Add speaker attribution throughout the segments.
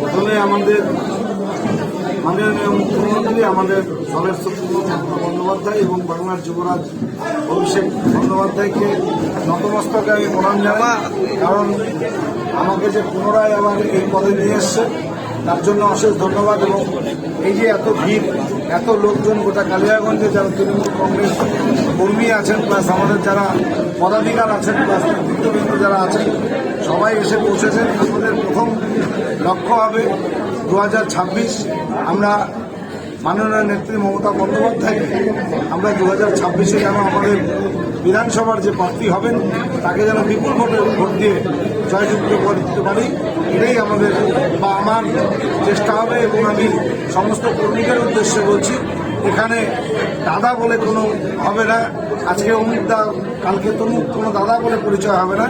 Speaker 1: প্রথমে আমাদের মাননীয় মুখ্যমন্ত্রী, আমাদের সুপ্রিমো মমতা বন্দ্যোপাধ্যায় এবং বাংলার যুবরাজ অভিষেক বন্দ্যোপাধ্যায়কে নতমস্তকে আমি প্রণাম জানাই। কারণ আমাকে যে পুনরায় আবার এই পদে নিয়ে এসছে, তার জন্য অশেষ ধন্যবাদ এবং এই যে এত ভিড়, এত লোকজন গোটা কালিয়াগঞ্জে যারা তৃণমূল কংগ্রেস কর্মী আছেন প্লাস আমাদের যারা পদাধিকার আছেন প্লাস নেতৃত্ববৃন্দ যারা আছেন সবাই এসে পৌঁছেছেন। আমাদের প্রথম লক্ষ্য হবে দু হাজার ছাব্বিশ। আমরা মাননীয় নেত্রী মমতা বন্দ্যোপাধ্যায়কে আমরা দু হাজার ছাব্বিশে যেন আমাদের বিধানসভার যে প্রার্থী হবেন, তাকে যেন বিপুল ভোটে ভোট দিয়ে জয়যুক্ত করে দিতে পারি, এটাই আমাদের বা আমার চেষ্টা হবে এবং আমি সমস্ত কর্মীদের উদ্দেশ্যে বলছি, এখানে দাদা বলে কোনো হবে না। আজকে অমুক দা, কালকে তমুক কোনো দাদা বলে পরিচয় হবে না।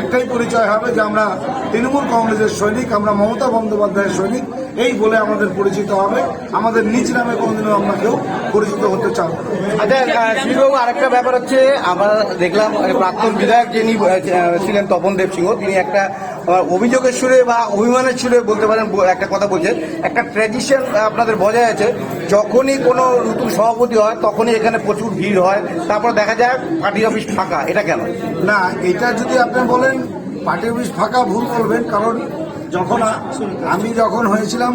Speaker 1: একটাই পরিচয় হবে যে আমরা তৃণমূল কংগ্রেসের সৈনিক, আমরা মমতা বন্দ্যোপাধ্যায়ের সৈনিক। এই বলে আমাদের পরিচিত হবে। আমাদের নিজ নামে কোনোদিনও আমরা কেউ পরিচিত হতে চাবো না।
Speaker 2: আচ্ছা আরেকটা ব্যাপার হচ্ছে, আমরা দেখলাম প্রাক্তন বিধায়ক যিনি ছিলেন তপন দেব সিংহ, তিনি একটা অভিযোগের সুরে বা অভিমানের সুরে বলতে পারেন একটা কথা বলছেন। একটা ট্র্যাডিশন আপনাদের বজায় আছে, যখনই কোনো নতুন সভাপতি হয়, তখনই এখানে প্রচুর ভিড় হয়। তারপর দেখা যায় পার্টি অফিস ফাঁকা, এটা কেন?
Speaker 1: না, এটা যদি আপনি বলেন, পার্টি অফিস ফাঁকা ভুল করবেন, কারণ যখন আমি যখন হয়েছিলাম,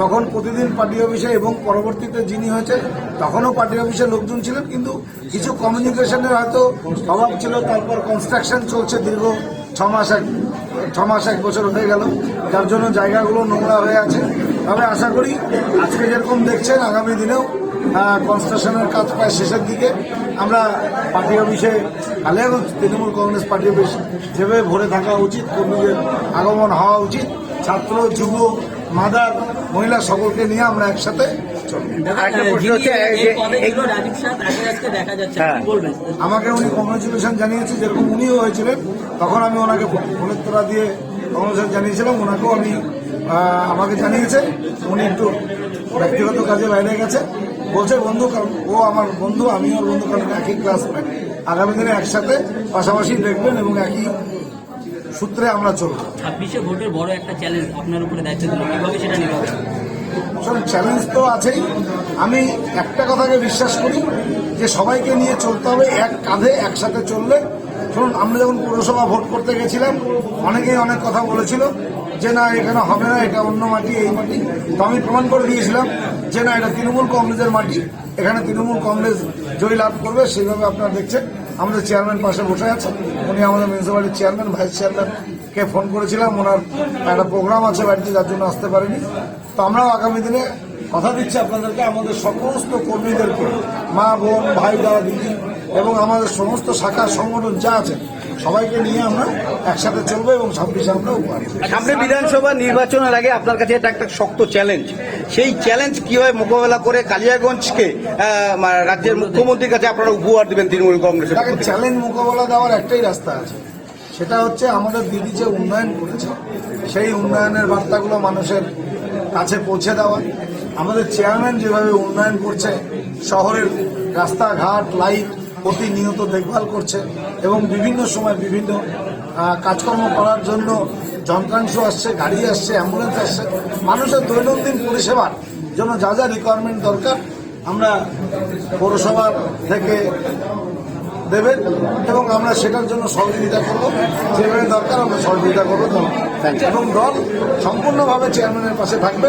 Speaker 1: তখন প্রতিদিন পার্টি অফিসে এবং পরবর্তীতে যিনি হয়েছে, তখনও পার্টি অফিসে লোকজন ছিলেন, কিন্তু কিছু কমিউনিকেশনের হয়তো অভাব ছিল, তারপর কনস্ট্রাকশন চলছে দীর্ঘ ছ মাস এক, ছ মাস এক বছর হয়ে গেল, যার জন্য জায়গাগুলো নোংরা হয়ে আছে। তবে আশা করি আজকে যেরকম দেখছেন, আগামী দিনেও কনস্ট্রাকশনের কাজ প্রায় শেষের দিকে। আমরা পার্টি অফিসে কালিয়াগঞ্জ তৃণমূল কংগ্রেস পার্টি অফিস যেভাবে ভরে থাকা উচিত কর্মীদের আগমন হওয়া উচিত ছাত্র যুব মাদার মহিলা সকলকে নিয়ে আমরা একসাথে
Speaker 3: যাচ্ছে
Speaker 2: হ্যাঁ।
Speaker 1: আমাকে উনি কংগ্রেচুলেশন জানিয়েছে যেরকম উনিও হয়েছিলেন তখন আমি ওনাকে ফোনের তোরা দিয়ে কংগ্রেচুলেশন জানিয়েছিলাম ওনাকেও আমি আমাকে জানিয়েছে। উনি একটু ব্যক্তিগত কাজে বাইরে গেছে। বলছে বন্ধু কারণ ও আমার বন্ধু আমি ওর বন্ধু কারণ একই ক্লাসমেট আগামী দিনে একসাথে পাশাপাশি দেখবেন এবং একই সূত্রে আমরা চলব।
Speaker 3: ছাব্বিশে ভোটের বড় একটা চ্যালেঞ্জ আপনার উপরে দায়িত্ব দিল কীভাবে সেটা
Speaker 1: আসলে চ্যালেঞ্জ তো আছেই। আমি একটা কথাকে বিশ্বাস করি যে সবাইকে নিয়ে চলতে হবে এক কাঁধে একসাথে চললে। শুনুন আমরা যখন পৌরসভা ভোট করতে গেছিলাম অনেকেই অনেক কথা বলেছিল যে না, এখানে হবে না, এটা অন্য মাটি, এই মাটি। তো আমি প্রমাণ করে দিয়েছিলাম যে না, এটা তৃণমূল কংগ্রেসের মাটি। এখানে তৃণমূল কংগ্রেস জয় লাভ করবে, সেইভাবে আপনারা দেখছেন। আমাদের চেয়ারম্যান পাশে বসে আছে উনি আমাদের মিউনিসিপ্যালিটির চেয়ারম্যান ভাইস চেয়ারম্যানকে ফোন করেছিলাম। ওনার একটা প্রোগ্রাম আছে বাড়িতে, যার জন্য আসতে পারেনি। তো আমরাও আগামী দিনে কথা দিচ্ছি আপনাদেরকে, আমাদের সমস্ত কর্মীদেরকে, মা, বোন, ভাই, দাদা, দিদি এবং আমাদের সমস্ত শাখা সংগঠন যা আছে সবাইকে নিয়ে আমরা একসাথে চলবো এবং ছাব্বিশে আমরা উপহার।
Speaker 2: সামনে বিধানসভা নির্বাচনের আগে আপনার কাছে এটা একটা শক্ত চ্যালেঞ্জ সেই চ্যালেঞ্জ কীভাবে মোকাবেলা করে কালিয়াগঞ্জকে রাজ্যের মুখ্যমন্ত্রীর কাছে আপনারা উপহার দেবেন তৃণমূল কংগ্রেসের
Speaker 1: চ্যালেঞ্জ মোকাবেলা দেওয়ার একটাই রাস্তা আছে। সেটা হচ্ছে আমাদের দিদি যে উন্নয়ন করেছে সেই উন্নয়নের বার্তাগুলো মানুষের কাছে পৌঁছে দেওয়া। আমাদের চেয়ারম্যান যেভাবে উন্নয়ন করছে শহরের রাস্তাঘাট লাইট প্রতিনিয়ত দেখভাল করছে এবং বিভিন্ন সময় বিভিন্ন কাজকর্ম করার জন্য যন্ত্রাংশ আসছে গাড়ি আসছে অ্যাম্বুলেন্স আসছে। মানুষের দৈনন্দিন পরিষেবার জন্য যা যা রিকোয়ারমেন্ট দরকার আমরা পৌরসভা থেকে দেবেন এবং আমরা সেটার জন্য সহযোগিতা করব। যেভাবে দরকার আমরা সহযোগিতা করব। দল এবং দল সম্পূর্ণভাবে চেয়ারম্যানের পাশে থাকবে।